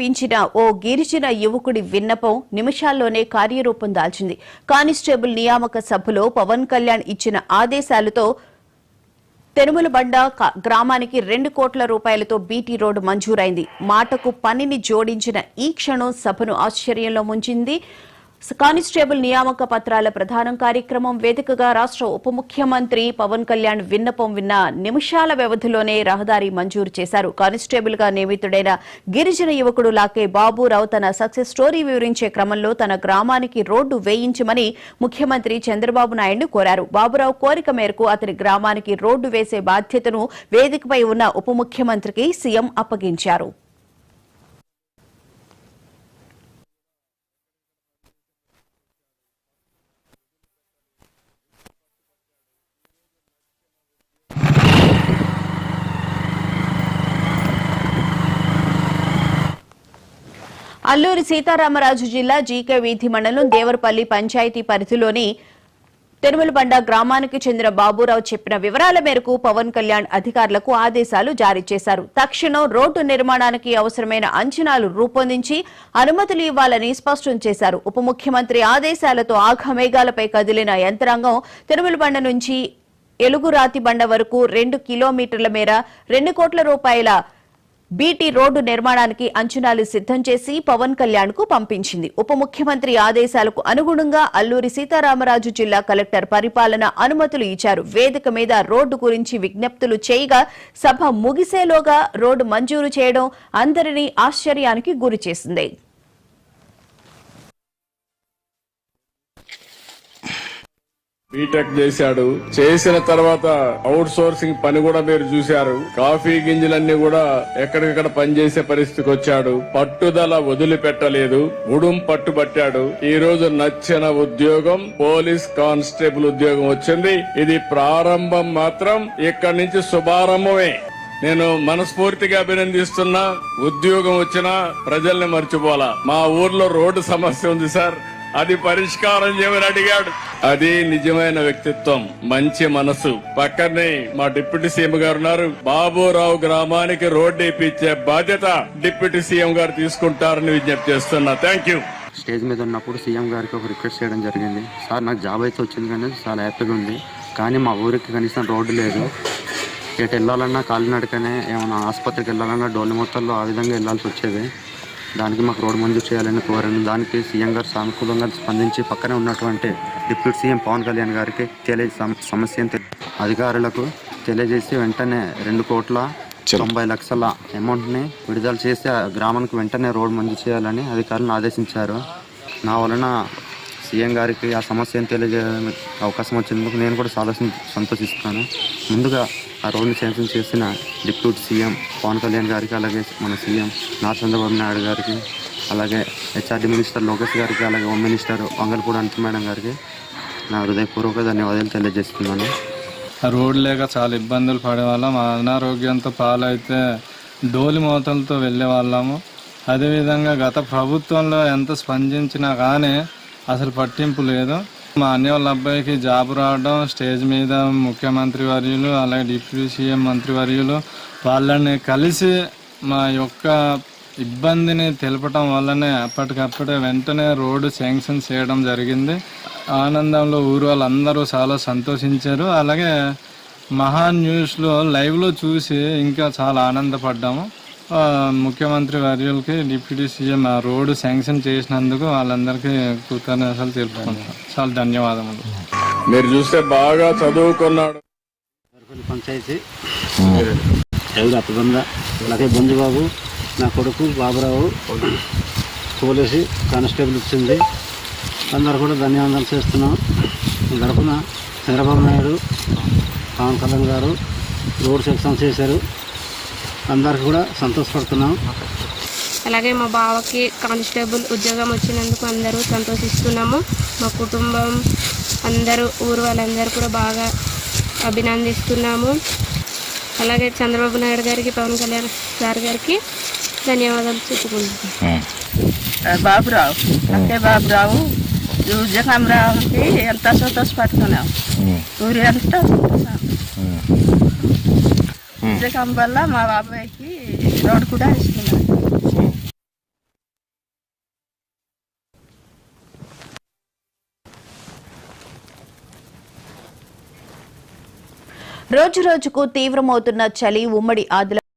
ఇప్పించిన ఓ గిరిజన యువకుడి విన్నపం నిమిషాల్లోనే కార్యరూపం దాల్చింది. కానిస్టేబుల్ నియామక సభలో పవన్ కళ్యాణ్ ఇచ్చిన ఆదేశాలతో తెనుములబండ క- గ్రామానికి రెండు కోట్ల రూపాయలతో బీటీ రోడ్డు మంజూరైంది. మాటకు పనిని జోడించిన ఈ క్షణం సభను ఆశ్చర్యంలో ముంచింది. కానిస్టేబుల్ నియామక పత్రాల ప్రధానం కార్యక్రమం వేదికగా రాష్ట్ర ఉప ముఖ్యమంత్రి పవన్ కళ్యాణ్ విన్నపం విన్న నిమిషాల వ్యవధిలోనే రహదారి మంజూరు చేశారు. కానిస్టేబుల్గా నియమితుడైన గిరిజన యువకుడు లాకే బాబురావు తన సక్సెస్ స్టోరీ వివరించే క్రమంలో తన గ్రామానికి రోడ్డు వేయించమని ముఖ్యమంత్రి చంద్రబాబు నాయుడు కోరారు. బాబురావు కోరిక మేరకు అతని గ్రామానికి రోడ్డు వేసే బాధ్యతను వేదికపై ఉన్న ఉప ముఖ్యమంత్రికి సీఎం అప్పగించారు. అల్లూరి సీతారామరాజు జిల్లా జీకే వీధి మండలం దేవరపల్లి పంచాయతీ పరిధిలోని తిరుమలబండ గ్రామానికి చెందిన బాబురావు చెప్పిన వివరాల మేరకు పవన్ కళ్యాణ్ అధికారులకు ఆదేశాలు జారీ చేశారు. తక్షణం రోడ్డు నిర్మాణానికి అవసరమైన అంచనాలు రూపొందించి అనుమతులు ఇవ్వాలని స్పష్టం చేశారు. ఉప ముఖ్యమంత్రి ఆదేశాలతో ఆఘమేఘాలపై కదిలిన యంత్రాంగం తిరుమలబండ నుంచి ఎలుగురాతి బండ వరకు రెండు కిలోమీటర్ల మేర రెండు కోట్ల రూపాయల బీటీ రోడ్డు నిర్మాణానికి అంచనాలు సిద్ధం చేసి పవన్ కళ్యాణ్కు పంపించింది. ఉప ముఖ్యమంత్రి ఆదేశాలకు అనుగుణంగా అల్లూరి సీతారామరాజు జిల్లా కలెక్టర్ పరిపాలన అనుమతులు ఇచ్చారు. వేదిక మీద రోడ్డు గురించి విజ్ఞప్తులు చేయగా సభ ముగిసేలోగా రోడ్డు మంజూరు చేయడం అందరినీ ఆశ్చర్యానికి గురిచేసింది. బీటెక్ చేశాడు. చేసిన తర్వాత అవుట్ సోర్సింగ్ పని కూడా మీరు చూశారు. కాఫీ గింజలన్నీ కూడా ఎక్కడికక్కడ పనిచేసే పరిస్థితికి వచ్చాడు. పట్టుదల వదిలిపెట్టలేదు. ఉడుం పట్టుబట్టాడు ఈ రోజు నచ్చిన ఉద్యోగం పోలీస్ కానిస్టేబుల్ ఉద్యోగం వచ్చింది. ఇది ప్రారంభం మాత్రం ఇక్కడి నుంచి శుభారంభమే. నేను మనస్ఫూర్తిగా అభినందిస్తున్నా. ఉద్యోగం వచ్చినా ప్రజల్ని మర్చిపోలా మా ఊర్లో రోడ్డు సమస్య ఉంది సార్. అది పరిష్కారం చేయమని అడిగాడు. అది నిజమైన వ్యక్తిత్వం మంచి మనసు. పక్కనే మా డిప్యూటీ సీఎం గారు ఉన్నారు. బాబురావు గ్రామానికి రోడ్డు ఇప్పించే బాధ్యత డిప్యూటీ సీఎం గారు తీసుకుంటారని విజ్ఞప్తి చేస్తున్నా. థ్యాంక్ యూ స్టేజ్ మీద ఉన్నప్పుడు సీఎం గారికి ఒక రిక్వెస్ట్ చేయడం జరిగింది. సార్ నాకు జాబ్ అయితే వచ్చింది కానీ చాలా హ్యాపీగా ఉంది. కానీ మా ఊరికి కనీసం రోడ్డు లేదు. ఎటు వెళ్ళాలన్నా కాలినడకనే ఏమైనా ఆసుపత్రికి వెళ్ళాలన్నా డోలి మొత్తంలో ఆ విధంగా వెళ్ళాల్సి వచ్చేది. దానికి మాకు రోడ్డు మంజూరు చేయాలని కోరాను. దానికి సీఎం గారు సానుకూలంగా స్పందించి పక్కనే ఉన్నటువంటి డిప్యూటీ సీఎం పవన్ కళ్యాణ్ గారికి తెలియ సమ- సమస్యను అధికారులకు తెలియజేసి వెంటనే రెండు కోట్ల తొంభై లక్షల అమౌంట్ని విడుదల చేసి ఆ గ్రామానికి వెంటనే రోడ్డు మంజూరు చేయాలని అధికారులను ఆదేశించారు. నా వలన సీఎం గారికి ఆ సమస్యను తెలియజేయడానికి అవకాశం వచ్చినందుకు నేను కూడా చాలా సంతోషిస్తాను సంతోషిస్తున్నాను. ముందుగా ఆ రోడ్ని శాంక్షన్ చేసిన డిప్యూటీ సీఎం పవన్ కళ్యాణ్ గారికి అలాగే మన సీఎం నా చంద్రబాబు నాయుడు గారికి అలాగే హెచ్ఆర్డి మినిస్టర్ లోకేష్ గారికి అలాగే home minister Vangalapudi Anitha madam గారికి నా హృదయపూర్వక ధన్యవాదాలు తెలియజేస్తున్నాను. ఆ రోడ్ లేక చాలా ఇబ్బందులు పడేవాళ్ళం అనారోగ్యంతో పాలైతే డోలి మోతలతో వెళ్ళే వాళ్ళము. అదేవిధంగా గత ప్రభుత్వంలో ఎంత స్పందించినా కానీ అసలు పట్టింపు లేదు. మా అన్నయ్య వాళ్ళ అబ్బాయికి జాబ్ రావడం స్టేజ్ మీద ముఖ్యమంత్రి వర్యులు అలాగే డిప్యూటీ సీఎం మంత్రి వర్యులు వాళ్ళని కలిసి మా యొక్క ఇబ్బందిని తెలపటం వల్లనే అప్పటికప్పుడే వెంటనే రోడ్డు శాంక్షన్ చేయడం జరిగింది. ఆనందంలో ఊరు వాళ్ళందరూ చాలా సంతోషించారు. అలాగే మహా న్యూస్లో లైవ్లో చూసి ఇంకా చాలా ఆనందపడ్డాము. ముఖ్యమంత్రి వర్యులకి డిప్యూటీ సీఎం ఆ రోడ్డు శాంక్షన్ చేసినందుకు వాళ్ళందరికీ కృతజ్ఞతలు తెలుపుకుంటాం చాలా ధన్యవాదములు. మీరు చూస్తే బాగా చదువుకున్నాడు. పంచాయతీ. అప్పబంద అలాగే బొంజుబాబు నా కొడుకు బాబురావు పోలీసు కానిస్టేబుల్ ఇచ్చింది. అందరు కూడా ధన్యవాదాలు చేస్తున్నాం. గడపన చంద్రబాబు నాయుడు పవన్ కళ్యాణ్ గారు రోడ్ సెక్షన్ చేశారు. అందరికి కూడా సంతోషపడుతున్నాం. అలాగే మా బావకి కానిస్టేబుల్ ఉద్యోగం వచ్చినందుకు అందరూ సంతోషిస్తున్నాము. మా కుటుంబం అందరూ ఊరు వాళ్ళందరూ కూడా బాగా అభినందిస్తున్నాము. అలాగే చంద్రబాబు నాయుడు గారికి పవన్ కళ్యాణ్ సార్ గారికి ధన్యవాదాలు చెప్పుకుంటున్నాం. బాబురావు. అంటే బాబురావు ఉద్యోగం రావడానికి ఎంత సంతోషపడుతున్నాం ఊరి అంతా సంతోషం. బీజకం వల్ల మా బాబాయ్కి రోడ్ కూడా ఇస్తున్నారు రోజు రోజుకు తీవ్రమవుతున్న చలి ఉమ్మడి ఆదిల